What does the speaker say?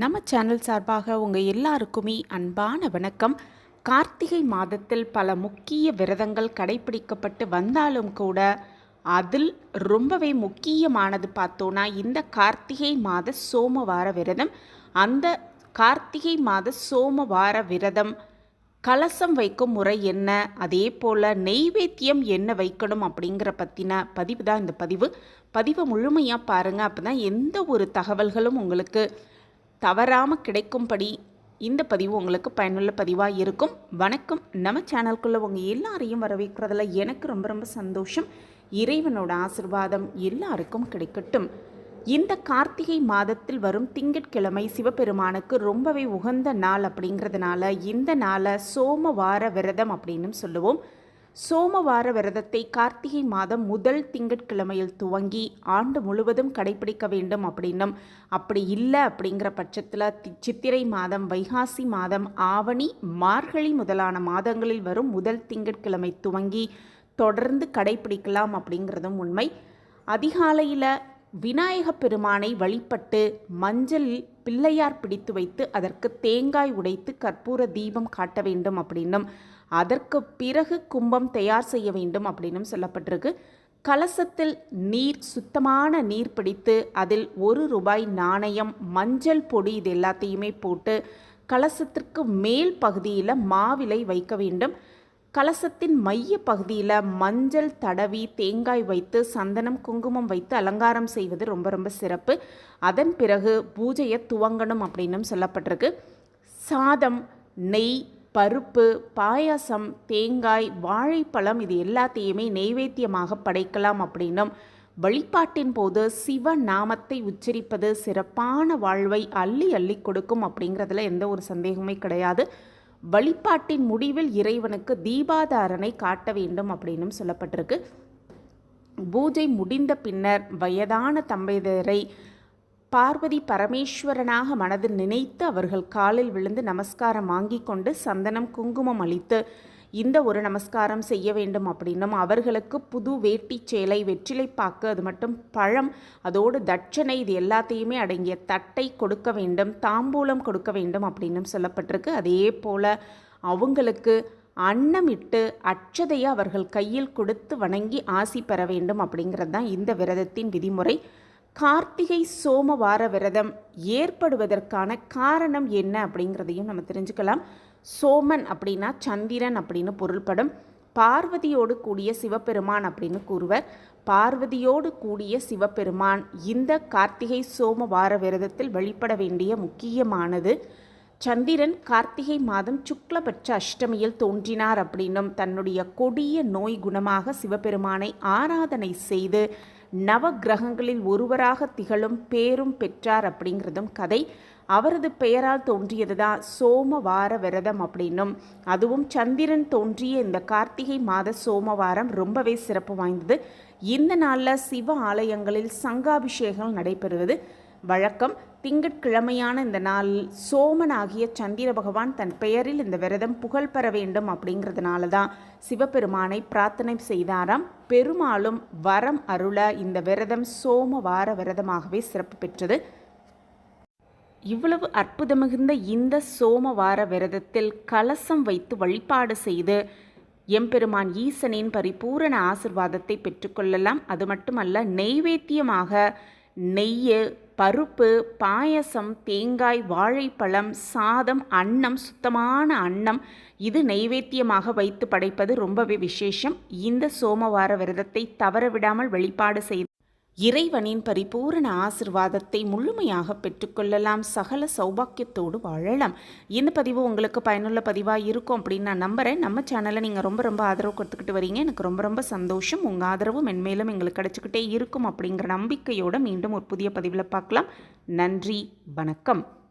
நம்ம சேனல் சார்பாக உங்கள் எல்லாருக்குமே அன்பான வணக்கம். கார்த்திகை மாதத்தில் பல முக்கிய விரதங்கள் கடைபிடிக்கப்பட்டு வந்தாலும் கூட அதில் ரொம்பவே முக்கியமானது பார்த்தோன்னா இந்த கார்த்திகை மாத சோமவார விரதம். அந்த கார்த்திகை மாத சோமவார விரதம் கலசம் வைக்கும் முறை என்ன? அதே போல் நெய்வேத்தியம் என்ன வைக்கணும் அப்படிங்கிற பற்றின பதிவு தான் இந்த பதிவு. பதிவை முழுமையாக பாருங்கள் அப்போ தான் எந்த ஒரு தகவல்களும் உங்களுக்கு தவறாமல் கிடைக்கும்படி இந்த பதிவு உங்களுக்கு பயனுள்ள பதிவாக இருக்கும். வணக்கம். நம்ம சேனலுக்குள்ளே உங்கள் எல்லாரையும் வரவேற்கிறதுல எனக்கு ரொம்ப ரொம்ப சந்தோஷம். இறைவனோட ஆசிர்வாதம் எல்லாருக்கும் கிடைக்கட்டும். இந்த கார்த்திகை மாதத்தில் வரும் திங்கட்கிழமை சிவபெருமானுக்கு ரொம்பவே உகந்த நாள் அப்படிங்கிறதுனால இந்த நாளை சோமவார விரதம் அப்படின்னு சொல்லுவோம். சோமவார விரதத்தை கார்த்திகை மாதம் முதல் திங்கட்கிழமையில் துவங்கி ஆண்டு முழுவதும் கடைபிடிக்க வேண்டும் அப்படின்னும். அப்படி இல்லை அப்படிங்கிற பட்சத்தில் சித்திரை மாதம் வைகாசி மாதம் ஆவணி மார்கழி முதலான மாதங்களில் வரும் முதல் திங்கட்கிழமை துவங்கி தொடர்ந்து கடைபிடிக்கலாம் அப்படிங்கிறதும் உண்மை. அதிகாலையில் விநாயகப் பெருமானை வழிபட்டு மஞ்சளில் பிள்ளையார் பிடித்து வைத்து அதற்கு தேங்காய் உடைத்து கற்பூர தீபம் காட்ட வேண்டும் அப்படின்னும். அதற்கு பிறகு கும்பம் தயார் செய்ய வேண்டும் அப்படின்னும் சொல்லப்பட்டிருக்கு. கலசத்தில் நீர் சுத்தமான நீர் பிடித்து அதில் ஒரு ரூபாய் நாணயம் மஞ்சள் பொடி இது எல்லாத்தையுமே போட்டு கலசத்திற்கு மேல் பகுதியில் மாவிலை வைக்க வேண்டும். கலசத்தின் மைய பகுதியில் மஞ்சள் தடவி தேங்காய் வைத்து சந்தனம் குங்குமம் வைத்து அலங்காரம் செய்வது ரொம்ப ரொம்ப சிறப்பு. அதன் பிறகு பூஜையை துவங்கணும் அப்படின்னும் சொல்லப்பட்டிருக்கு. சாதம் நெய் பருப்பு பாயாசம் தேங்காய் வாழைப்பழம் இது எல்லாத்தையுமே நெய்வேத்தியமாக படைக்கலாம் அப்படின்னும் வழிபாட்டின் போது சிவ நாமத்தை உச்சரிப்பது சிறப்பான வாழ்வை அள்ளி அள்ளி கொடுக்கும் அப்படிங்கிறதுல எந்த ஒரு சந்தேகமே கிடையாது. வழிபாட்டின் முடிவில் இறைவனுக்கு தீபாதாரணை காட்ட வேண்டும் அப்படின்னும் சொல்லப்பட்டிருக்கு. பூஜை முடிந்த பின்னர் வயதான தம்பதியரை பார்வதி பரமேஸ்வரனாக மனதில் நினைத்து அவர்கள் காலில் விழுந்து நமஸ்காரம் வாங்கி கொண்டு சந்தனம் குங்குமம் அளித்து இந்த ஒரு நமஸ்காரம் செய்ய வேண்டும் அப்படின்னும் அவர்களுக்கு புது வேட்டி சேலை வெற்றிலைப்பாக்கு அது மட்டும் பழம் அதோடு தட்சணை இது எல்லாத்தையுமே அடங்கிய தட்டை கொடுக்க வேண்டும் தாம்பூலம் கொடுக்க வேண்டும் அப்படின்னும் சொல்லப்பட்டிருக்கு. அதே போல் அவங்களுக்கு அன்னமிட்டு அச்சதையை அவர்கள் கையில் கொடுத்து வணங்கி ஆசி பெற வேண்டும் அப்படிங்கிறது தான் இந்த விரதத்தின் விதிமுறை. கார்த்திகை சோமவார விரதம் ஏற்படுவதற்கான காரணம் என்ன அப்படிங்கிறதையும் நம்ம தெரிஞ்சுக்கலாம். சோமன் அப்படின்னா சந்திரன் அப்படின்னு பொருள்படும். பார்வதியோடு கூடிய சிவபெருமான் அப்படின்னு கூறுவர். பார்வதியோடு கூடிய சிவபெருமான் இந்த கார்த்திகை சோம வார விரதத்தில் வழிபட வேண்டிய முக்கியமானது. சந்திரன் கார்த்திகை மாதம் சுக்லபட்ச அஷ்டமியில் தோன்றினார் அப்படின்னும் தன்னுடைய கொடிய நோய் குணமாக சிவபெருமானை ஆராதனை செய்து நவ கிரகங்களில் ஒருவராக திகழும் பேரும் பெற்றார் அப்படிங்கிறதும் கதை. அவரது பெயரால் தோன்றியது தான் சோமவார விரதம் அப்படின்னும். அதுவும் சந்திரன் தோன்றிய இந்த கார்த்திகை மாத சோமவாரம் ரொம்பவே சிறப்பு வாய்ந்தது. இந்த நாளில் சிவ ஆலயங்களில் சங்காபிஷேகம் நடைபெறுவது. வழக்கம். திங்கட்கிழமையான இந்த நாளில் சோமனாகிய சந்திர பகவான் தன் பெயரில் இந்த விரதம் புகழ் பெற வேண்டும் அப்படிங்கிறதுனால தான் சிவபெருமானை பிரார்த்தனை செய்தாராம். பெருமாளும் வரம் அருள இந்த விரதம் சோம வார விரதமாகவே சிறப்பு பெற்றது. இவ்வளவு அற்புதமிகுந்த இந்த சோமவார விரதத்தில் கலசம் வைத்து வழிபாடு செய்து எம்பெருமான் ஈசனின் பரிபூரண ஆசிர்வாதத்தை பெற்றுக்கொள்ளலாம் அது மட்டுமல்ல நெய்வேத்தியமாக நெய்யு பருப்பு பாயசம் தேங்காய் வாழைப்பழம் சாதம் அன்னம் சுத்தமான அன்னம். இது நைவேத்தியமாக வைத்து படைப்பது ரொம்பவே விசேஷம். இந்த சோமவார விரதத்தை தவற விடாமல் வழிபாடு செய்து இறைவனின் பரிபூரண ஆசிர்வாதத்தை முழுமையாக பெற்றுக்கொள்ளலாம். சகல சௌபாக்கியத்தோடு வாழலாம். இந்த பதிவு உங்களுக்கு பயனுள்ள பதிவாக இருக்கும் அப்படின்னு நான் நம்புகிறேன் நம்ம சேனலை நீங்கள் ரொம்ப ரொம்ப ஆதரவு கொடுத்துக்கிட்டு வரீங்க. எனக்கு ரொம்ப ரொம்ப சந்தோஷம். உங்கள் ஆதரவு மென்மேலும் எங்களுக்கு கிடச்சிக்கிட்டே இருக்கும் அப்படிங்கிற நம்பிக்கையோடு மீண்டும் ஒரு புதிய பதிவில் பார்க்கலாம். நன்றி. வணக்கம்.